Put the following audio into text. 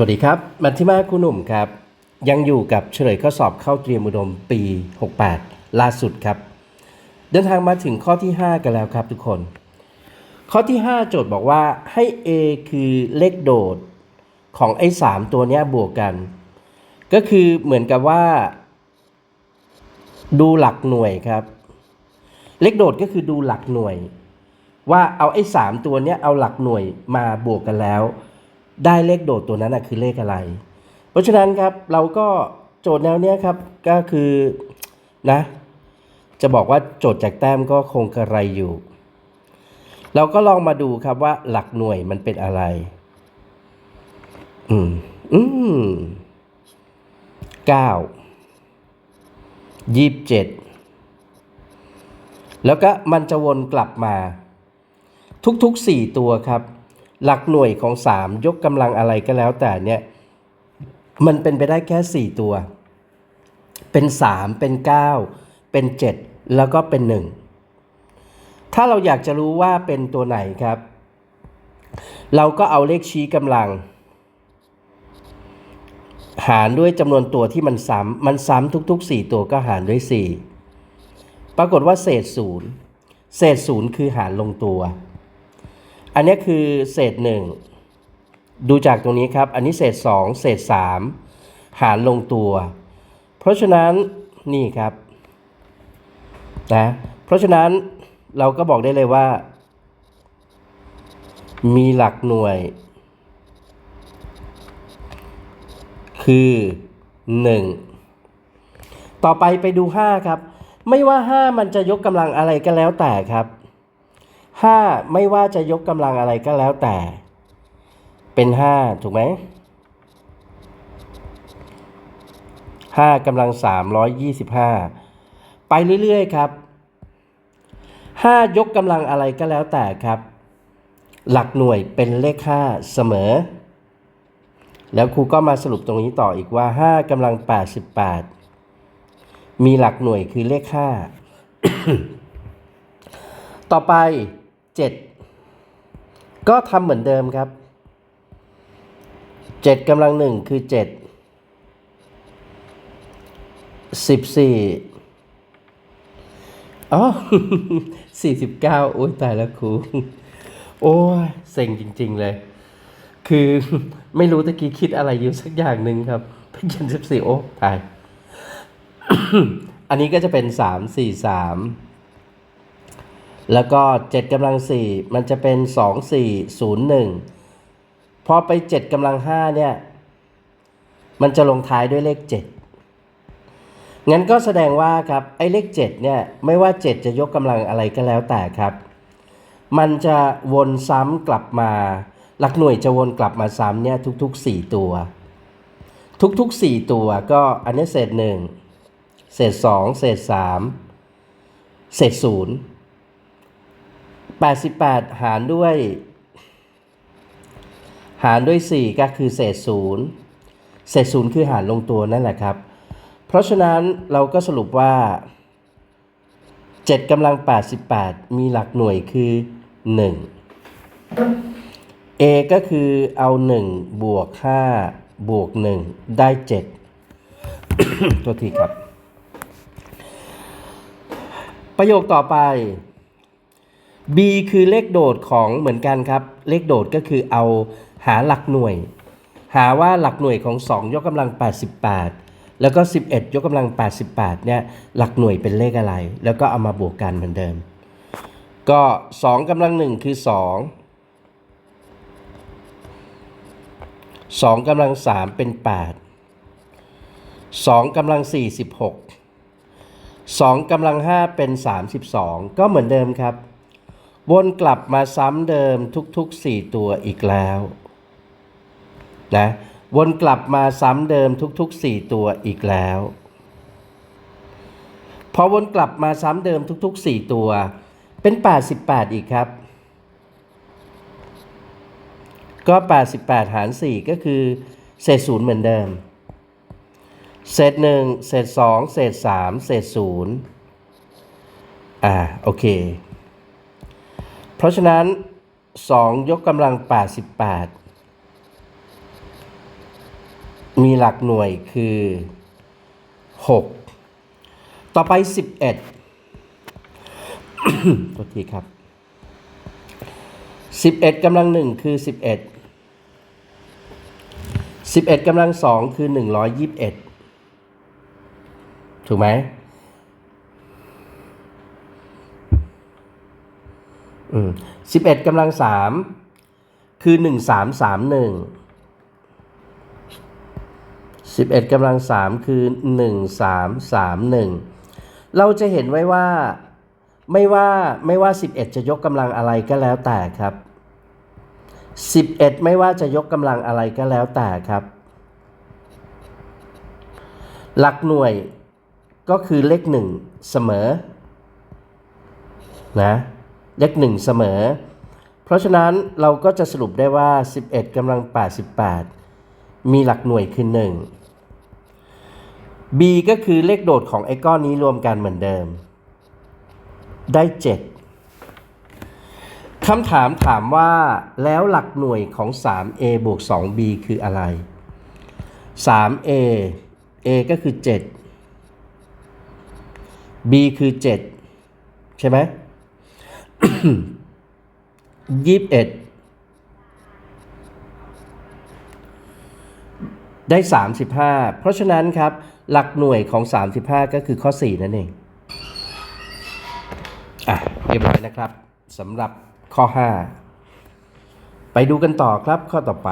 สวัสดีครับมัทธยมาครูหนุ่มครับ ยังอยู่กับเฉลยข้อสอบเข้าเตรียมอุดมปี 68 ล่าสุดครับ เดินทางมาถึงข้อที่ 5 กันแล้วครับทุกคน ข้อที่ 5 โจทย์บอกว่าให้ a คือเลขโดดของไอ้3ตัวนี้บวกกัน ก็คือเหมือนกับว่า ดูหลักหน่วยครับ เลขโดดก็คือดูหลักหน่วย ว่าเอาไอ้สามตัวนี้เอาหลักหน่วยมาบวกกันแล้ว ได้เลขโดดตัวนั้นนะคือเลขอะไร เพราะฉะนั้นครับเราก็โจทย์แนวเนี้ยครับก็คือนะจะบอกว่าโจทย์จากแต้มก็คงกระไรอยู่ เราก็ลองมาดูครับว่าหลักหน่วยมันเป็นอะไร อืม อืมเก้ายี่สิบเจ็ดแล้วก็มันจะวนกลับมา ทุกๆ4ตัวครับ หลักหน่วยของ 3 ยกกำลังอะไรก็แล้วแต่เนี่ยมันเป็นไปได้แค่ 4 ตัว เป็น 3 เป็น 9 เป็น 7 แล้วก็เป็น 1 ถ้าเราอยากจะรู้ว่าเป็นตัวไหนครับ เราก็เอาเลขชี้กำลัง หารด้วยจำนวนตัวที่มันซ้ำมันซ้ำทุก ๆ 4 ตัวก็หารด้วย 4 ปรากฏว่าเศษศูนย์เศษศูนย์คือหารลงตัว อันนี้คือเศษหนึ่งดูจากตรงนี้ครับ อันนี้เศษสองเศษสามหารลงตัว เพราะฉะนั้นนี่ครับนะเพราะฉะนั้นเราก็บอกได้เลยว่า มีหลักหน่วย คือ 1 ต่อไปไปดู 5 ครับ ไม่ว่า 5 มันจะยกกำลังอะไรก็แล้วแต่ครับ 5 ไม่ว่าจะยกกำลังอะไรก็แล้วแต่ เป็น 5 ถูกไหม5กำลัง 325 ไปเรื่อยๆ ครับ 5 ยกกำลังอะไรก็แล้วแต่ครับ หลักหน่วยเป็นเลข 5 เสมอ แล้วครูก็มาสรุปตรงนี้ต่ออีกว่า 5กำลัง 88 มีหลักหน่วยคือเลข 5 ต่อไป 7 ก็ทำเหมือนเดิมครับ 7กำลังหนึ่งคือ 7 14อ๋อ49 โอ้ยตายแล้วครู โอ้ยเซ็งจริง ๆ เลย คือไม่รู้ตะกี้คิดอะไรอยู่สักอย่างหนึ่งครับเพิ่งเขียนสิบสี่โอ้ตาย อันนี้ก็จะเป็นสามสี่สาม แล้วก็เจ็ดกำลังสี่มันจะเป็นสองสี่ศูนย์หนึ่งพอไปเจ็ดกำลังห้าเนี่ย มันจะลงท้ายด้วยเลขเจ็ดงั้นก็แสดงว่าครับ ไอ้เลขเจ็ดเนี่ย ไม่ว่าเจ็ดจะยกกำลังอะไรก็แล้วแต่ครับ มันจะวนซ้ำกลับมา หลักหน่วยจะวนกลับมาซ้ำเนี่ย ทุก ๆ 4 ตัว ทุก ๆ 4 ตัวก็อันนี้เศษหนึ่งเศษสองเศษสามเศษศู นย์แปดสิบแปดหารด้วย หารด้วย 4 ก็คือเศษศูนย์เศษศูนย์คือหารลงตัวนั่นแหละครับ เพราะฉะนั้นเราก็สรุปว่า 7กำลัง 88 มีหลักหน่วยคือ 1 A ก็คือเอา 1 บวก 5 บวก 1 ได้ 7 ตัวทีครับ ประโยคต่อไป B คือเลขโดดของเหมือนกันครับ เลขโดดก็คือเอาหาหลักหน่วย หาว่าหลักหน่วยของ 2 ยกกำลัง 88 แล้วก็ 11 ยกกำลัง 88 เนี่ยหลักหน่วยเป็นเลขอะไร แล้วก็เอามาบวกกันเหมือนเดิม ก็ 2กำลัง 1 คือ 2 2กำลัง 3 เป็น 8 2กำลัง 4 16 2กำลัง 5 เป็น 32 ก็เหมือนเดิมครับ วนกลับมาซ้ำเดิมทุกๆ4ตัวอีกแล้วนะวนกลับมาซ้ำเดิมทุกๆ4ตัวอีกแล้ว พอวนกลับมาซ้ำเดิมทุกๆ4ตัว เป็น 88 อีกครับ ก็ 88 หาร 4 ก็คือเศษศูนย์เหมือนเดิม เศษหนึ่งเศษสองเศษสามเศษศูนย์อ่า โอเค เพราะฉะนั้น 2 ยกกำลัง 88 มีหลักหน่วยคือ 6 ต่อไป 11โทษทีครับ 11กำลังหนึ่งคือ 11 11กำลังสองคือ 121 ถูกไหม อืม11กำลังสามคือ1331 11กำลังสามคือ1331เราจะเห็นไว้ว่าไม่ว่าไม่ว่า 11 จะยกกำลังอะไรก็แล้วแต่ครับ 11 ไม่ว่าจะยกกำลังอะไรก็แล้วแต่ครับ หลักหน่วยก็คือเลขหนึ่งเสมอนะ เลขหนึ่งเสมอ เพราะฉะนั้นเราก็จะสรุปได้ว่า 11กำลัง 88 มีหลักหน่วยคือ 1 b ก็คือเลขโดดของไอ้ก้อนนี้รวมกันเหมือนเดิม ได้ 7คำถามถามว่าแล้วหลักหน่วยของ 3a บวก 2b คืออะไร 3a a ก็คือ 7 b คือ 7 ใช่ไหม ยี่สิบเอ็ดได้สามสิบห้าเพราะฉะนั้นครับ หลักหน่วยของสามสิบห้าก็คือข้อสี่นั่นเอง อะเรียบร้อยนะครับสำหรับข้อห้าไปดูกันต่อครับข้อต่อไป